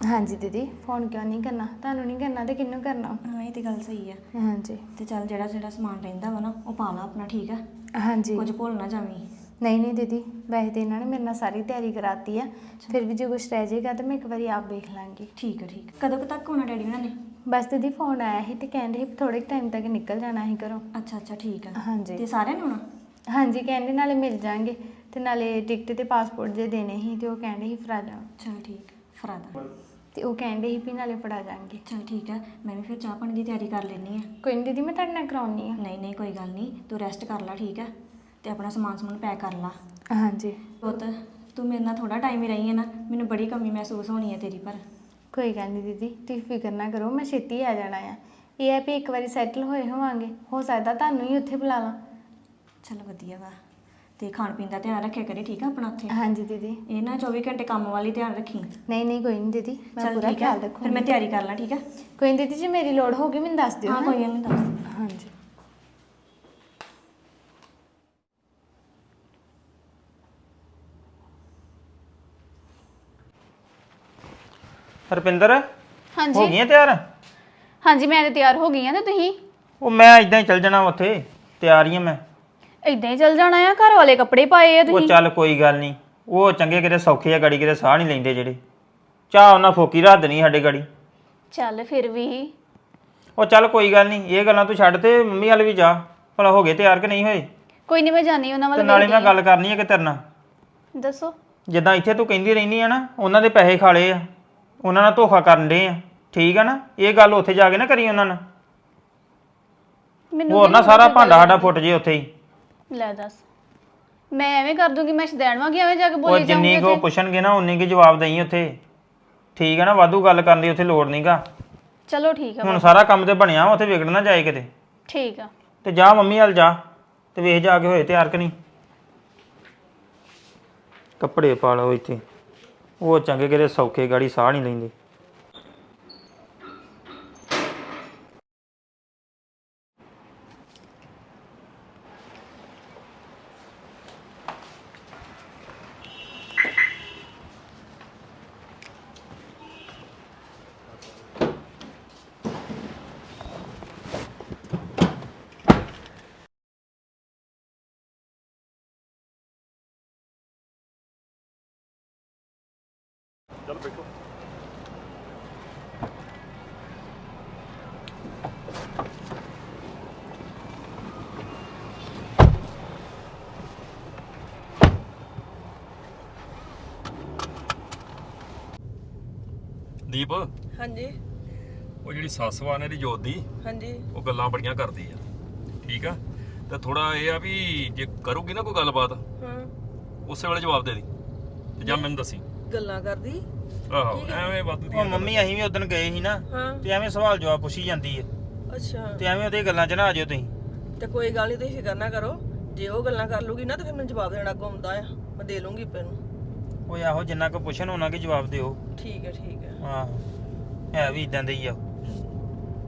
ਹਾਂਜੀ ਦੀਦੀ ਫੋਨ ਕਿਉਂ ਨਹੀਂ ਕਰਨਾ? ਤੁਹਾਨੂੰ ਨਹੀਂ ਕਰਨਾ ਤੇ ਕਿਹਨੂੰ ਕਰਨਾ? ਹਾਂ ਇਹ ਤੇ ਗੱਲ ਸਹੀ ਆ। ਹਾਂਜੀ। ਤੇ ਚੱਲ ਜਿਹੜਾ ਜਿਹੜਾ ਸਮਾਨ ਰਹਿੰਦਾ ਵਾ ਨਾ ਉਹ ਪਾ ਲਾ ਆਪਣਾ ਠੀਕ ਆ? ਹਾਂਜੀ। ਕੁਝ ਭੁੱਲ ਨਾ ਜਾਵੀਂ। ਨਹੀਂ ਨਹੀਂ ਦੀਦੀ ਵੈਸੇ ਤੇ ਇਹਨਾਂ ਨੇ ਮੇਰੇ ਨਾਲ ਸਾਰੀ ਤਿਆਰੀ ਕਰਾਤੀ ਆ। ਫਿਰ ਵੀ ਜੇ ਕੁਝ ਰਹਿ ਜਾਏਗਾ ਤਾਂ ਮੈਂ ਇੱਕ ਵਾਰੀ ਆਪ ਵੇਖ ਲਾਂਗੀ। ਠੀਕ ਆ ਠੀਕ। ਕਦੋਂ ਕੁ ਤੱਕ ਹੋਣਾ ਡੈਡੀ ਉਹਨਾਂ ਨੇ? ਬਸ ਦੀਦੀ ਫੋਨ ਆਇਆ ਸੀ ਤੇ ਕਹਿੰਦੇ ਸੀ ਥੋੜੇ ਟਾਈਮ ਤੱਕ ਨਿਕਲ ਜਾਣਾ ਸੀ ਘਰੋਂ। ਅੱਛਾ ਅੱਛਾ ਠੀਕ ਆ। ਹਾਂਜੀ। ਤੇ ਸਾਰਿਆਂ ਨੂੰ ਆਉਣਾ? ਹਾਂਜੀ ਕਹਿੰਦੇ ਨਾਲੇ ਮਿਲ ਜਾਾਂਗੇ ਤੇ ਨਾਲੇ ਟਿਕਟ ਤੇ ਪਾਸਪੋਰਟ ਜੇ ਦੇਣੇ ਸੀ ਤੇ ਉਹ ਕਹਿੰਦੇ ਸੀ ਜਾ। ਚਲ ਠੀਕ ਫਰਾਦਾ ਤੇ ਉਹ ਕਹਿੰਦੇ ਸੀ ਵੀ ਨਾਲੇ ਫੜਾ ਜਾਾਂਗੇ ਚਲ ਠੀਕ ਆ ਮੈਂ ਵੀ ਫਿਰ ਚਾਹ ਪਾਣੀ ਦੀ ਤਿਆਰੀ ਕਰ ਲੈਣੀ ਆ ਕੋਈ ਨਹੀਂ ਦੀਦੀ ਮੈਂ ਤੁਹਾਡੇ ਨਾਲ ਕਰਾਉਣੀ ਆ ਨਹੀਂ ਨਹੀਂ ਕੋਈ ਗੱਲ ਨਹੀਂ ਤੂੰ ਰੈਸਟ ਕਰ ਲੈ ਠੀਕ ਆ? ਤੇ ਆਪਣਾ ਸਮਾਨ ਸਮੂਨ ਪੈਕ ਕਰ ਲਾ। ਹਾਂਜੀ। ਪੁੱਤ ਤੂੰ ਮੇਰੇ ਨਾਲ ਥੋੜਾ ਟਾਈਮ ਹੀ ਰਹੀ ਹੈ ਨਾ ਮੈਨੂੰ ਬੜੀ ਕਮੀ ਮਹਿਸੂਸ ਹੋਣੀ ਹੈ ਤੇਰੀ ਪਰ। ਕੋਈ ਗੱਲ ਨਹੀਂ ਦੀਦੀ ਤੁਸੀਂ ਫਿਕਰ ਨਾ ਕਰੋ ਮੈਂ ਛੇਤੀ ਆ ਜਾਣਾ ਆ। ਇਹ ਹੈ ਵੀ ਇੱਕ ਵਾਰੀ ਸੈਟਲ ਹੋਏ ਹੋਵਾਂਗੇ ਹੋ ਸਕਦਾ ਤੁਹਾਨੂੰ ਹੀ ਉੱਥੇ ਬੁਲਾ ਲਾਂ। ਚਲ ਵਧੀਆ ਵਾ। ਤੇ ਖਾਣ ਪੀਣ ਦਾ ਧਿਆਨ ਰੱਖਿਆ ਕਰੀ ਠੀਕ ਆ ਆਪਣਾ ਉੱਥੇ? ਹਾਂਜੀ ਦੀਦੀ। ਇਹ ਨਾ 24 ਘੰਟੇ ਕੰਮ ਵਾਲੀ ਧਿਆਨ ਰੱਖੀ। ਨਹੀਂ ਨਹੀਂ ਕੋਈ ਨਹੀਂ ਦੀਦੀ ਮੈਂ ਚੱਲ ਪੂਰਾ ਠੀਕ ਆ ਖਿਆਲ ਰੱਖੂੰਗੀ। ਫਿਰ ਮੈਂ ਤਿਆਰੀ ਕਰ ਲਾਂ ਠੀਕ ਆ? ਕੋਈ ਨਹੀਂ ਦੀਦੀ ਜੇ ਮੇਰੀ ਲੋੜ ਹੋਗੀ ਮੈਨੂੰ ਦੱਸ ਦਿਓ ਹਾਂ ਹੈਂ? ਕੋਈ ਨਹੀਂ ਦੱਸ ਦੇ। ਹਾਂਜੀ। ਰੁਪਿੰਦਰ ਹੋ ਹਾਂਜੀ ਗਈਆਂ ਤਿਆਰ? ਹਾਂਜੀ ਮੈਂ ਤੇ ਤਿਆਰ ਹੋ ਗਈ ਆ ਤੇ ਤੁਸੀਂ? ਉਹ ਮੈਂ ਇਦਾਂ ਹੀ ਚੱਲ ਜਾਣਾ ਉੱਥੇ ਤਿਆਰ ਹੀ ਆ ਮੈਂ। ਇਦਾਂ ਹੀ ਚੱਲ ਜਾਣਾ ਆ ਘਰ ਵਾਲੇ ਕੱਪੜੇ ਪਾਏ ਆ ਉਹ ਤੁਸੀਂ। ਚੱਲ ਕੋਈ ਗੱਲ ਨਹੀਂ ਉਹ ਚੰਗੇ ਕਿਤੇ ਸੌਖੇ ਆ ਗਾੜੀ ਕਿਤੇ ਸਾਹ ਨਹੀਂ ਲੈਂਦੇ ਜਿਹੜੇ। ਚਾਹ ਉਹਨਾਂ ਫੋਕੀ ਰੱਖ ਦੇਣੀ ਸਾਡੇ ਗਾੜੀ। ਚੱਲ ਫਿਰ ਵੀ। ਉਹ ਚੱਲ ਕੋਈ ਗੱਲ ਨਹੀਂ ਇਹ ਗੱਲਾਂ ਤੂੰ ਛੱਡ ਤੇ ਮੰਮੀ ਵਾਲ ਵੀ ਜਾ ਭਲਾ ਹੋ ਗਏ ਤਿਆਰ ਕਿ ਨਹੀਂ ਹੋਏ? ਕੋਈ ਨਹੀਂ ਮੈਂ ਜਾਣੀ ਉਹਨਾਂ ਤੇ ਵੱਲ ਨਾਲੇ ਮੈਂ ਗੱਲ ਕਰਨੀ ਹੈ ਕਿ ਤੇਰੇ ਨਾਲ। ਦੱਸੋ। ਜਿੱਦਾਂ ਇੱਥੇ ਤੂੰ ਕਹਿੰਦੀ ਰਹਿਨੀ ਆ ਨਾ ਉਹਨਾਂ ਦੇ ਪੈਸੇ ਖਾਲੇ ਆ ਉਹਨਾਂ ਨਾਲ ਧੋਖਾ ਕਰਨ ਦੇ ਆ। ਠੀਕ ਆ ਨਾ ਇਹ ਗੱਲ ਉੱਥੇ ਜਾ ਕੇ ਨਾ ਕਰੀ ਉਹਨਾਂ ਨਾਲ। ਮੈਨੂੰ ਹੋਰ ਨਾ ਸਾਰਾ ਭਾਂਡਾ ਸਾਡਾ ਫੁੱਟ ਜੇ ਉੱਥੇ ਹੀ। ਲੈ ਦੱਸ। ਮੈਂ ਐਵੇਂ ਕਰ ਦੂੰਗੀ ਮੈਂ ਸ਼ਦੈਣ ਵਾਂਗੀ ਐਵੇਂ ਜਾ ਕੇ ਉਹ ਬੋਲੀ ਜਿੰਨੀ ਜਾਊਂਗੀ ਕੋ ਪੁੱਛਣਗੇ ਨਾ ਉਨੀ ਕੀ ਜਵਾਬ ਦੇਈ ਉੱਥੇ। ਠੀਕ ਹੈ ਨਾ ਵਾਧੂ ਗੱਲ ਕਰਨ ਦੀ ਉੱਥੇ ਲੋੜ ਨਹੀਂਗਾ ਚਲੋ ਠੀਕ ਆ ਹੁਣ ਸਾਰਾ ਕੰਮ ਤੇ ਬਣਿਆ ਉੱਥੇ ਵਿਗੜ ਨਾ ਜਾਏ ਕਿਤੇ। ਠੀਕ ਆ। ਤੇ ਜਾ ਮੰਮੀ ਹਾਲ ਜਾ ਤੇ ਵੇਖ ਜਾ ਕੇ ਹੋਏ ਤਿਆਰ ਕਿ ਨਹੀਂ। ਕੱਪੜੇ ਪਾ ਲਓ ਇੱਥੇ। ਉਹ ਚੰਗੇ ਕਿਤੇ ਸੌਖੇ ਗਾੜੀ ਸਾਹ ਨਹੀਂ ਲੈਂਦੇ। ਦੀਪ ਹਾਂਜੀ। ਉਹ ਜਿਹੜੀ ਸੱਸ ਵਾ ਨੇ ਦੀ ਜੋਤ ਦੀ ਹਾਂਜੀ। ਉਹ ਗੱਲਾਂ ਬੜੀਆਂ ਕਰਦੀ ਆ। ਠੀਕ ਆ? ਤੇ ਥੋੜਾ ਇਹ ਆ ਵੀ ਜੇ ਕਰੂਗੀ ਨਾ ਕੋਈ ਗੱਲਬਾਤ ਹਾਂ। ਉਸੇ ਵੇਲੇ ਜਵਾਬ ਦੇ ਦੀ। ਤੇ ਜਾਂ ਮੈਨੂੰ ਦੱਸੀ। ਗੱਲਾਂ ਕਰਦੀ। ਆਹੋ ਐਵੇਂ ਵਾਧੂ ਉਹ ਦੀਆਂ ਮੰਮੀ ਅਸੀਂ ਵੀ ਉਦੋਂ ਗਏ ਸੀ ਨਾ ਹਾਂ। ਤੇ ਐਵੇਂ ਸਵਾਲ ਜਵਾਬ ਪੁੱਛੀ ਜਾਂਦੀ ਹੈ ਅੱਛਾ। ਤੇ ਐਵੇਂ ਉਹਦੇ ਗੱਲਾਂ 'ਚ ਨਾ ਆ ਜਾਓ ਤੁਸੀਂ। ਤੇ ਕੋਈ ਗੱਲ ਨਹੀਂ ਤੁਸੀਂ ਫਿਕਰ ਨਾ ਕਰੋ। ਜੇ ਉਹ ਗੱਲਾਂ ਕਰ ਲੂਗੀ ਨਾ ਤੇ ਫਿਰ ਮੈਨੂੰ ਜਵਾਬ ਦੇਣਾ ਅੱਗੋਂ ਆਉਂਦਾ ਆ। ਮੈਂ ਦੇ ਲੂੰਗੀ ਪੇ ਨੂੰ। ਉਹ ਆਹੋ ਜਿੰਨਾ ਕੋ ਪੁੱਛਣ ਉਹਨਾਂ ਕੇ ਜਵਾਬ ਦਿਓ। ਠੀਕ ਹੈ ਠੀਕ ਹੈ। ਆਹੋ ਹੈ ਵੀ ਇਦਾਂ ਦੇ ਹੀ ਆ।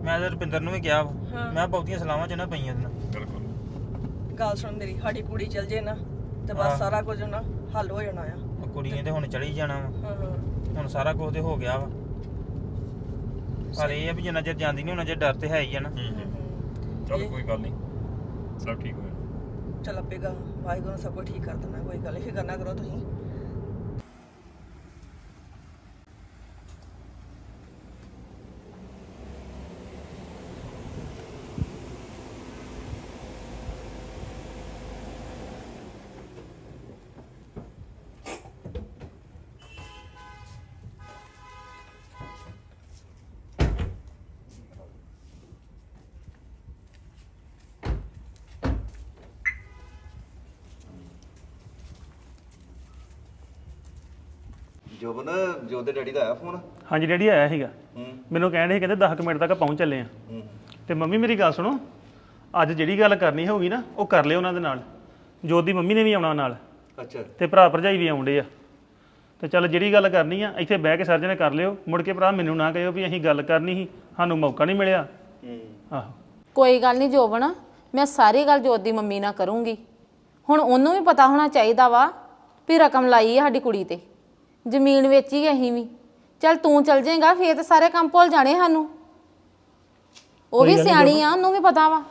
ਮੈਂ ਤਾਂ ਰੁਪਿੰਦਰ ਨੂੰ ਵੀ ਕਿਹਾ ਵਾ। ਹਾਂ। ਮੈਂ ਕਿਹਾ ਬਹੁਤੀਆਂ ਸਲਾਹਾਂ ਚ ਨਾ ਪਈਆਂ ਨਾਲ ਬਿਲਕੁਲ। ਗੱਲ ਸੁਣ ਮੇਰੀ ਸਾਡੀ ਕੁੜੀ ਚਲ ਜੇ ਨਾ ਤੇ ਹਾਂ। ਬਸ ਸਾਰਾ ਕੁਝ ਨਾ ਹੱਲ ਹੋ ਜਾਣਾ ਆ। ਉਹ ਕੁੜੀ ਨੇ ਤੇ ਹੁਣ ਚਲੀ ਜਾਣਾ ਵਾ। ਹਾਂ ਹਾਂ। ਹੁਣ ਸਾਰਾ ਕੁਝ ਤੇ ਹੋ ਗਿਆ ਵਾ। ਪਰ ਇਹ ਆ ਵੀ ਜਿੰਨਾ ਚਿਰ ਜਾਂਦੀ ਨਹੀਂ ਉਹਨਾਂ ਚਿਰ ਡਰ ਤੇ ਹੈ ਹੀ ਆ ਨਾ। ਹੂੰ ਹੂੰ। ਚਲ ਕੋਈ ਗੱਲ ਨਹੀਂ ਸਭ ਠੀਕ ਹੋ ਜਾਣਾ। ਚਲ ਆਪੇਗਾ ਵਾਹਿਗੁਰੂ ਨੇ ਸਭ ਕੁਝ ਠੀਕ ਕਰ ਦੇਣਾ ਕੋਈ ਗੱਲ ਨਹੀਂ ਫਿਕਰ ਨਾ ਕਰੋ ਤੁਸੀਂ। ਜੋਬਨ ਜੋਤ ਦੇ ਡੈਡੀ ਦਾ ਆਇਆ ਫੋਨ? ਹਾਂਜੀ ਡੈਡੀ ਆਇਆ ਸੀਗਾ। ਮੈਨੂੰ ਕਹਿਣ ਦੇ ਕਹਿੰਦੇ 10 ਕੁ ਮਿੰਟ ਤੱਕ ਪਹੁੰਚ ਚੱਲੇ ਆ। ਤੇ ਮੰਮੀ ਮੇਰੀ ਗੱਲ ਸੁਣੋ। ਅੱਜ ਜਿਹੜੀ ਗੱਲ ਕਰਨੀ ਹੋਊਗੀ ਨਾ ਉਹ ਕਰ ਲਿਓ ਉਹਨਾਂ ਦੇ ਨਾਲ। ਜੋਤ ਦੀ ਮੰਮੀ ਨੇ ਵੀ ਆਉਣਾ ਨਾਲ। ਅੱਛਾ। ਤੇ ਭਰਾ ਭਰਜਾਈ ਵੀ ਆਉਂਦੇ ਆ। ਤੇ ਚੱਲ ਜਿਹੜੀ ਗੱਲ ਕਰਨੀ ਆ ਇੱਥੇ ਬਹਿ ਕੇ ਸਰਜਣੇ ਕਰ ਲਿਓ। ਮੁੜ ਕੇ ਭਰਾ ਮੈਨੂੰ ਨਾ ਕਹਿਓ ਵੀ ਅਸੀਂ ਗੱਲ ਕਰਨੀ ਸੀ। ਸਾਨੂੰ ਮੌਕਾ ਨਹੀਂ ਮਿਲਿਆ। ਆਹੋ। ਕੋਈ ਗੱਲ ਨਹੀਂ ਜੋਬਨ ਮੈਂ ਸਾਰੀ ਗੱਲ ਜੋਤ ਦੀ ਮੰਮੀ ਨਾਲ ਕਰੂੰਗੀ। ਹੁਣ ਉਹਨੂੰ ਵੀ ਪਤਾ ਹੋਣਾ ਚਾਹੀਦਾ ਵਾ ਵੀ ਰਕਮ ਲਾਈ ਹੈ ਸਾਡੀ ਕੁੜੀ ਤੇ। ਜ਼ਮੀਨ ਵੇਚੀ ਅਸੀਂ ਵੀ। ਚੱਲ ਤੂੰ ਚੱਲ ਜਾਏਗਾ ਫੇਰ ਤੇ ਸਾਰੇ ਕੰਮ ਭੁੱਲ ਜਾਣੇ ਸਾਨੂੰ। ਉਹ ਵੀ ਸਿਆਣੀ ਆ ਉਹਨੂੰ ਵੀ ਪਤਾ ਵਾ।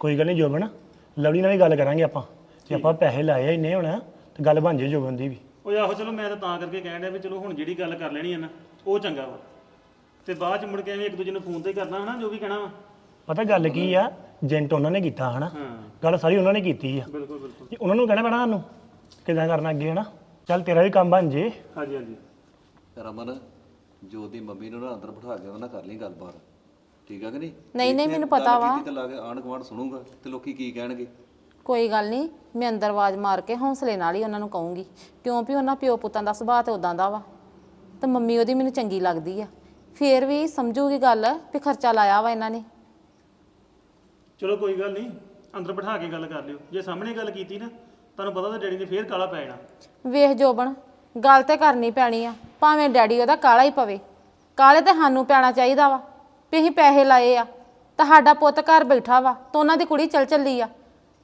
ਕੋਈ ਗੱਲ ਨਹੀਂ ਜੋਬਨ ਲਵਲੀ ਨਾਲ ਵੀ ਗੱਲ ਕਰਾਂਗੇ ਆਪਾਂ। ਜੇ ਆਪਾਂ ਪੈਸੇ ਲਾਏ ਆ ਇੰਨੇ ਹੁਣ ਤੇ ਗੱਲ ਬਣ ਜੇ ਜੋਬਨ ਦੀ ਵੀ। ਉਹ ਆਹੋ ਚਲੋ ਮੈਂ ਤਾਂ ਤਾਂ ਕਰਕੇ ਕਹਿਣ ਡਿਆ ਵੀ ਚਲੋ ਹੁਣ ਜਿਹੜੀ ਗੱਲ ਕਰ ਲੈਣੀ ਆ ਨਾ ਉਹ ਚੰਗਾ ਵਾ। ਤੇ ਬਾਅਦ ਚ ਮੁੜ ਕੇ ਐਵੇਂ ਇੱਕ ਦੂਜੇ ਨੂੰ ਫੋਨ ਤੇ ਕਰਨਾ ਹਨਾ ਜੋ ਵੀ ਕਹਿਣਾ ਵਾ। ਪਤਾ ਗੱਲ ਕੀ ਆ ਏਜੰਟ ਉਹਨਾਂ ਨੇ ਕੀਤਾ ਹਨਾ। ਗੱਲ ਸਾਰੀ ਉਹਨਾਂ ਨੇ ਕੀਤੀ ਆ। ਬਿਲਕੁਲ ਬਿਲਕੁਲ। ਉਹਨਾਂ ਨੂੰ ਕਹਿਣਾ ਪੈਣਾ ਸਾਨੂੰ ਕਿਦਾਂ ਕਰਨਾ ਅੱਗੇ ਹਨਾ। ਚੱਲ ਤੇਰਾ ਵੀ ਕੰਮ ਬਣ ਜੇ। ਹਾਂਜੀ ਹਾਂਜੀ। ਰਮਨ ਜੋਤ ਦੀ ਮੰਮੀ ਨੂੰ ਨਾ ਅੰਦਰ ਬਿਠਾ ਕੇ ਉਹਨਾਂ ਨਾਲ ਕਰ ਲਈ ਗੱਲਬਾਤ। ਠੀਕ ਆ ਕਿ ਨਹੀਂ? ਨਹੀਂ ਨਹੀਂ ਮੈਨੂੰ ਪਤਾ ਵਾ। ਕੀਤੀ ਤੇ ਲਾ ਕੇ ਆਂਢ ਗੁਆਂਢ ਸੁਣੂਗਾ ਤੇ ਲੋਕੀ ਕੀ ਕਹਿਣਗੇ? ਕੋਈ ਗੱਲ ਨਹੀਂ ਮੈਂ ਅੰਦਰ ਆਵਾਜ਼ ਮਾਰ ਕੇ ਹੌਸਲੇ ਨਾਲ ਹੀ ਉਹਨਾਂ ਨੂੰ ਕਹੂੰਗੀ। ਕਿਉਂ ਵੀ ਉਹਨਾਂ ਪਿਓ ਪੁੱਤਾਂ ਦਾ ਸੁਭਾਅ ਤੇ ਉਦਾਂ ਦਾ ਵਾ। ਤੇ ਮੰਮੀ ਉਹਦੀ ਮੈਨੂੰ ਚੰਗੀ ਲੱਗਦੀ ਆ। ਫੇਰ ਵੀ ਸਮਝੂਗੀ ਗੱਲ ਵੀ ਖਰਚਾ ਲਾਇਆ ਵਾ ਇਹਨਾਂ ਨੇ। ਚਲੋ ਕੋਈ ਗੱਲ ਨਹੀਂ ਅੰਦਰ ਬਿਠਾ ਕੇ ਗੱਲ ਕਰ ਲਿਓ। ਜੇ ਸਾਹਮਣੇ ਗੱਲ ਕੀਤੀ ਨਾ ਤੁਹਾਨੂੰ ਪਤਾ ਤਾਂ ਡੈਡੀ ਨੇ ਫੇਰ ਕਾਲਾ ਪੈ ਜਾਣਾ। ਵੇਖ ਜੋਬਨ ਗੱਲ ਤੇ ਕਰਨੀ ਪੈਣੀ ਆ ਭਾਵੇਂ ਡੈਡੀ ਉਹਦਾ ਕਾਲਾ ਹੀ ਪਵੇ। ਕਾਲੇ ਤੇ ਸਾਨੂੰ ਪੈਣਾ ਚਾਹੀਦਾ ਵਾ ਵੀ ਅਸੀਂ ਪੈਸੇ ਲਾਏ ਆ ਤੁਹਾਡਾ ਪੁੱਤ ਘਰ ਬੈਠਾ ਵਾ ਤੇ ਉਹਨਾਂ ਦੀ ਕੁੜੀ ਚਲ ਚੱਲੀ ਆ।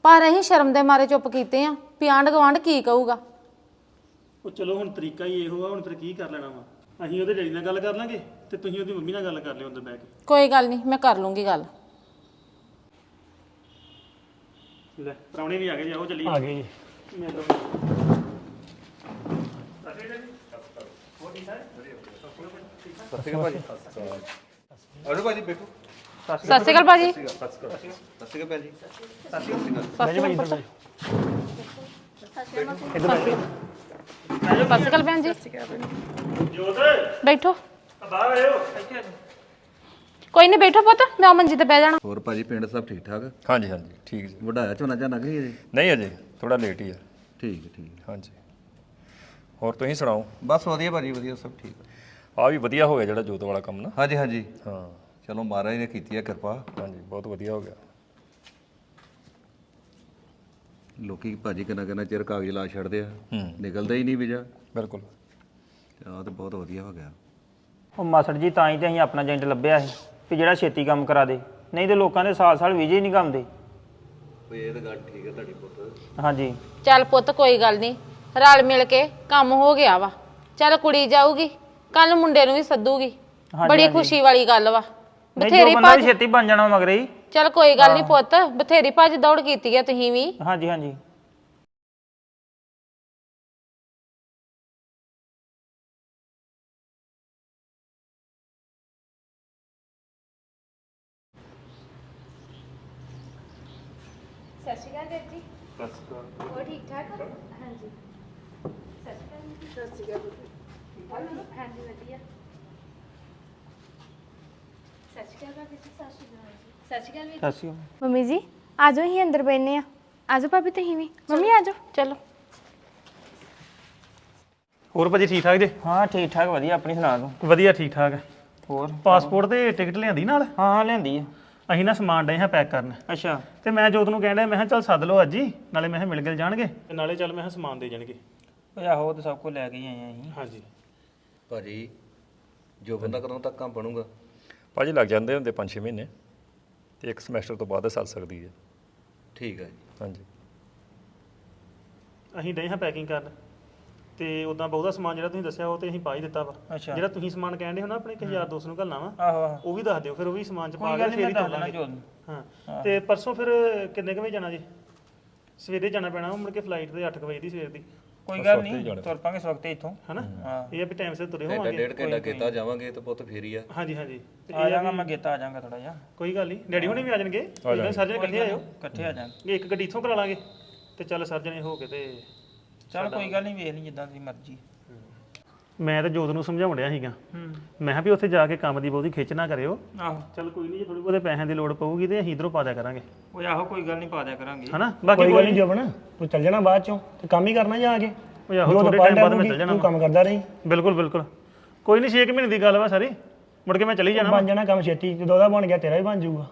ਪਰ ਅਸੀਂ ਸ਼ਰਮ ਦੇ ਮਾਰੇ ਚੁੱਪ ਕੀਤੇ ਆ ਵੀ ਆਂਢ ਗੁਆਂਢ ਕੀ ਕਹੂਗਾ। ਉਹ ਚਲੋ ਹੁਣ ਤਰੀਕਾ ਹੀ ਇਹੋ ਆ ਹੁਣ ਫਿਰ ਕੀ ਕਰ ਲੈਣਾ ਵਾ। ਅਸੀਂ ਉਹਦੇ ਡੈਡੀ ਨਾਲ ਗੱਲ ਕਰ ਲਾਂਗੇ ਤੇ ਤੁਸੀਂ ਉਹਦੀ ਮੰਮੀ ਨਾਲ ਗੱਲ ਕਰ ਲਿਓ ਅੰਦਰ ਬਹਿ ਕੇ। ਕੋਈ ਗੱਲ ਨਹੀਂ ਮੈਂ ਕਰ ਲੂੰਗੀ ਗੱਲ। ਲੈ ਪ੍ਰਾਹੁਣੇ ਵੀ ਆ ਗਏ ਜੀ ਆਓ ਚੱਲੀਏ। ਆ ਗਏ ਜੀ। ਮੈਂ ਤਾਂ ਅਰੇ ਭਾਜੀ ਬੈਠੋ ਸਤਿ ਸ਼੍ਰੀ ਅਕਾਲ ਭਾਜੀ। ਸਤਿ ਸ਼੍ਰੀ ਅਕਾਲ। ਭੈਣ ਜੀ ਬਹਿ ਜਾ ਭਾਈ ਇੱਧਰ ਬਹਿ ਇੱਧਰ ਬਹਿ ਜਾ। ਸਤਿ ਸ਼੍ਰੀ ਅਕਾਲ ਭੈਣ ਜੀ। ਜੋਤ। ਬੈਠੋ। ਬਾਹਰ ਆਇਓ। ਕੋਈ ਨਹੀਂ ਬੈਠੋ ਪੁੱਤ ਮੈਂ ਉਹ ਮੰਜੀ ਤੇ ਬਹਿ ਜਾਣਾ। ਹੋਰ ਭਾਜੀ ਪਿੰਡ ਸਭ ਠੀਕ ਠਾਕ? ਹਾਂਜੀ ਹਾਂਜੀ ਠੀਕ ਜੀ। ਵਡਾਇਆ ਝੋਨਾ ਝਾਨਾ ਕਿ ਜੀ ਨਹੀਂ ਅਜੇ ਥੋੜਾ ਲੇਟ ਹੀ ਆ। ਠੀਕ ਹੈ, ਠੀਕ। ਹੈ। ਹਾਂਜੀ। ਹੋਰ ਤੁਸੀਂ ਸੁਣਾਓ? ਬਸ ਵਧੀਆ ਭਾਜੀ ਵਧੀਆ ਸਭ ਠੀਕ। ਆ ਵੀ ਵਧੀਆ ਹੋ ਗਿਆ ਜਿਹੜਾ ਜੋਤ ਵਾਲਾ ਕੰਮ ਨਾ? ਹਾਂਜੀ ਹਾਂਜੀ। ਹਾਂ। ਚਲੋ ਮਹਾਰਾਜ ਨੇ ਕੀਤੀ ਹੈ ਕਿਰਪਾ। ਹਾਂਜੀ ਬਹੁਤ ਵਧੀਆ ਹੋ ਗਿਆ। ਲੋਕੀ ਭਾਜੀ ਕਿੰਨਾ ਕਿੰਨਾ ਚਿਰ ਕਾਗਜ਼ ਲਾ ਛੱਡਦੇ ਆ। ਹੂੰ। ਨਿਕਲਦਾ ਹੀ ਨਹੀਂ ਵੀਜ਼ਾ। ਬਿਲਕੁਲ। ਆਹ ਤਾਂ ਬਹੁਤ ਵਧੀਆ ਹੋ ਗਿਆ। ਉਹ ਮਾਸੜ ਜੀ ਤਾਂ ਹੀ ਤੇ ਅਸੀਂ ਆਪਣਾ ਏਜੰਟ ਲੱਭਿਆ ਸੀ। ਵੀ ਜਿਹੜਾ ਛੇਤੀ ਕੰਮ ਕਰਾ ਦੇ। ਨਹੀਂ ਤੇ ਲੋਕਾਂ ਦੇ ਸਾਲ ਸਾਲ ਵੀਜ਼ੇ ਹੀ ਨਹੀਂ ਕੰਮਦੇ ਓਏ ਇਹ ਤਾਂ ਗੱਲ ਠੀਕ ਹੈ ਤੁਹਾਡੀ ਪੁੱਤ। ਹਾਂਜੀ। ਚੱਲ ਪੁੱਤ ਕੋਈ ਗੱਲ ਨਹੀਂ ਰਲ ਮਿਲ ਕੇ ਕੰਮ ਹੋ ਗਿਆ ਵਾ। ਚੱਲ ਕੁੜੀ ਜਾਊਗੀ ਕੱਲ ਮੁੰਡੇ ਨੂੰ ਵੀ ਸੱਦੂਗੀ। ਬੜੀ ਖੁਸ਼ੀ ਵਾਲੀ ਗੱਲ ਵਾ। ਨਹੀਂ ਜੋ ਬਥੇਰੀ ਬੰਦਾ ਵੀ ਭੱਜ ਛੇਤੀ ਬਣ ਜਾਣਾ ਮਗਰੇ ਹੀ। ਚੱਲ ਕੋਈ ਗੱਲ ਨਹੀਂ ਪੁੱਤ ਬਥੇਰੀ ਭੱਜ ਦੌੜ ਕੀਤੀ ਆ ਤੁਸੀਂ ਵੀ। ਹਾਂਜੀ ਹਾਂਜੀ। ਸਤਿ ਸ਼੍ਰੀ ਅਕਾਲ ਵੀਰ ਜੀ। ਸਤਿ ਸ਼੍ਰੀ ਅਕਾਲ। ਹੋਰ ਠੀਕ ਠਾਕ ਹਾਂਜੀ। ਸਤਿ ਸ਼੍ਰੀ ਅਕਾਲ ਸਤਿ ਸ਼੍ਰੀ ਅਕਾਲ ਹਾਂਜੀ ਵਧੀਆ। ਸਤਿ ਸ਼੍ਰੀ ਅਕਾਲ ਵੀਰ ਜੀ ਸਤਿ ਸ਼੍ਰੀ ਅਕਾਲ ਸਤਿ ਸ਼੍ਰੀ ਅਕਾਲ ਵੀਰ ਸਤਿ ਸ਼੍ਰੀ ਅਕਾਲ। ਮੰਮੀ ਜੀ ਆਜੋ ਹੀ ਅੰਦਰ ਬੈਠਨੇ ਆ ਆਜੋ ਭਾਬੀ ਤੁਸੀਂ ਵੀ। ਮੰਮੀ ਆਜੋ। ਚਲੋ। ਹੋਰ ਭਾਜੀ ਠੀਕ ਠਾਕ ਜੇ? ਹਾਂ ਠੀਕ ਠਾਕ ਵਧੀਆ। ਆਪਣੀ ਸੁਣਾ ਤੂੰ? ਵਧੀਆ ਠੀਕ ਠਾਕ। ਹੋਰ? ਪਾਸਪੋਰਟ ਤੇ ਟਿਕਟ ਲਿਆਂਦੀ ਨਾਲ? ਹਾਂ ਹਾਂ ਲੈਂਦੀ ਆ। ਅਸੀਂ ਨਾ ਸਮਾਨ ਡਏ ਹਾਂ ਪੈਕ ਕਰਨ। ਅੱਛਾ। ਤੇ ਮੈਂ ਜੋਤ ਨੂੰ ਕਹਿਣ ਡਿਆ ਮੈਂ ਕਿਹਾ ਚੱਲ ਸੱਦ ਲਓ ਅੱਜ ਹੀ ਨਾਲੇ ਮੈਂ ਕਿਹਾ ਮਿਲ ਗਿਲ ਜਾਣਗੇ। ਤੇ ਨਾਲੇ ਚੱਲ ਮੈਂ ਕਿਹਾ ਸਮਾਨ ਦੇ ਜਾਣਗੇ। ਉਹ ਆਹੋ ਉਹ ਤਾਂ ਸਭ ਕੁਝ ਲੈ ਕੇ ਹੀ ਆਏ ਆ ਅਸੀਂ। ਹਾਂਜੀ। ਭਾਜੀ ਜੋ ਬੰਦਾ ਕਦੋਂ ਤੱਕ ਕੰਮ ਬਣੂਗਾ? ਭਾਜੀ ਲੱਗ ਜਾਂਦੇ ਹੁੰਦੇ 5-6 ਮਹੀਨੇ। ਤੇ ਇੱਕ ਸਮੈਸਟਰ ਤੋਂ ਬਾਅਦ ਇਹ ਚੱਲ ਸਕਦੀ ਹੈ। ਠੀਕ ਹੈ ਜੀ। ਹਾਂਜੀ। ਅਸੀਂ ਡਏ ਹਾਂ ਪੈਕਿੰਗ ਕਰਨ। ਤੇ ਉਦਾਂ ਬਹੁਤਾ ਸਮਾਨ ਜਿਹੜਾ ਤੁਸੀਂ ਦੱਸਿਆ ਉਹ ਤੇ ਅਸੀਂ ਪਾ ਹੀ ਦਿੱਤਾ ਵਾ। ਅੱਛਾ। ਜਿਹੜਾ ਤੁਸੀਂ ਸਮਾਨ ਕਹਿੰਦੇ ਹੋ ਨਾ ਆਪਣੇ 1000 ਦੋਸਤ ਨੂੰ ਘੱਲਣਾ ਵਾ ਆਹੋ ਆਹੋ। ਉਹ ਵੀ ਦੱਸ ਦਿਓ ਫਿਰ ਉਹ ਵੀ ਸਮਾਨ ਚ ਪਾ ਕੋਈ ਕੇ ਗੱਲ ਫੇਰ ਹੀ ਦੱਸ ਦੇਣਾ ਤੋਲਾਂਗੇ ਹਾਂ ਤੇ ਪਰਸੋਂ ਫਿਰ ਕਿੰਨੇ ਕੁ ਵਜੇ ਜਾਣਾ ਜੀ? ਸਵੇਰੇ ਜਾਣਾ ਪੈਣਾ ਉਹ ਮੁੜ ਕੇ ਫਲਾਈਟ ਤੇ 8 ਵਜੇ ਦੀ ਸਵੇਰ ਦੀ। ਕੋਈ ਗੱਲ ਨਹੀਂ ਤੁਰ ਪਾਂਗੇ ਇਸ ਵਕਤ ਇੱਥੋਂ। ਹਨਾ? ਹਾਂ। ਇਹ ਆ ਵੀ ਟਾਈਮ ਸਿਰ ਤੁਰੇ ਘੰਟਾ ਹੋਵਾਂਗੇ। ਡੇਢ ਘੰਟਾ ਕੀਤਾ ਜਾਵਾਂਗੇ ਤਾਂ ਪੁੱਤ ਫੇਰ ਆ। ਹਾਂਜੀ ਹਾਂਜੀ। ਤੇ ਆ ਜਾਗਾ ਮੈਂ ਗੇਤਾ ਆ ਜਾਗਾ ਥੋੜਾ ਜਿਹਾ। ਕੋਈ ਗੱਲ ਨਹੀਂ ਡੈਡੀ ਹੁਣੇ ਵੀ ਆ ਜਾਣਗੇ? ਸਾਰੇ ਜਣੇ ਇਕੱਠੇ ਆਇਓ? ਇਕੱਠੇ ਆ ਜਾਾਂਗੇ ਇਹ ਇੱਕ ਗੱਡੀ ਇੱਥੋਂ ਕਰਾ ਲਾਂਗੇ ਤੇ ਚੱਲ ਸਾਰੇ ਜਣੇ ਹੋ ਕੇ ਤੇ ਚਲ ਕੋਈ ਗੱਲ ਨਹੀਂ ਵੇਖ ਲਈ ਜਿੱਦਾਂ ਦੀ ਮਰਜ਼ੀ। ਮੈਂ ਤਾਂ ਜੋਤ ਨੂੰ ਸਮਝਾਉਣ ਡਿਆ ਸੀਗਾ। ਹੂੰ। ਮੈਂ ਕਿਹਾ ਵੀ ਉੱਥੇ ਜਾ ਕੇ ਕੰਮ ਦੀ ਬਹੁਤੀ ਖਿੱਚ ਨਾ ਕਰਿਓ। ਆਹੋ। ਚੱਲ ਕੋਈ ਨਹੀਂ ਜੇ ਥੋੜੀ ਬਹੁਤੇ ਪੈਸਿਆਂ ਦੀ ਲੋੜ ਪਊਗੀ ਤੇ ਅਸੀਂ ਇਧਰੋਂ ਪਾ ਦਿਆ ਕਰਾਂਗੇ। ਉਹ ਆਹੋ ਕੋਈ ਗੱਲ ਨਹੀਂ ਪਾ ਦਿਆ ਕਰਾਂਗੇ। ਹਨਾ? ਬਾਕੀ ਕੋਈ ਗੱਲ ਨਹੀਂ ਜੋਬਨ ਤੂੰ ਚੱਲ ਜਾਣਾ ਬਾਅਦ ਚੋਂ ਤੇ ਕੰਮ ਹੀ ਕਰਨਾ ਜਾ ਕੇ। ਉਹ ਆਹੋ ਜੋ ਥੋੜੇ ਟਾਈਮ ਬਾਅਦ ਮੈਂ ਚੱਲ ਜਾਣਾ। ਤੂੰ ਕੰਮ ਕਰਦਾ ਰਹੀ। ਬਿਲਕੁਲ ਬਿਲਕੁਲ। ਕੋਈ ਨਹੀਂ 6 ਮਹੀਨੇ ਦੀ ਗੱਲ ਵਾ ਸਾਰੀ। ਮੁੜ ਕੇ ਮੈਂ ਚਲੀ ਜਾਣਾ ਬਣ ਜਾਣਾ ਕੰਮ ਛੇਤੀ ਜਦੋਂ ਉਹਦਾ ਬਣ ਗਿਆ ਤੇਰਾ ਵੀ ਬਣ ਜਾਊਗਾ।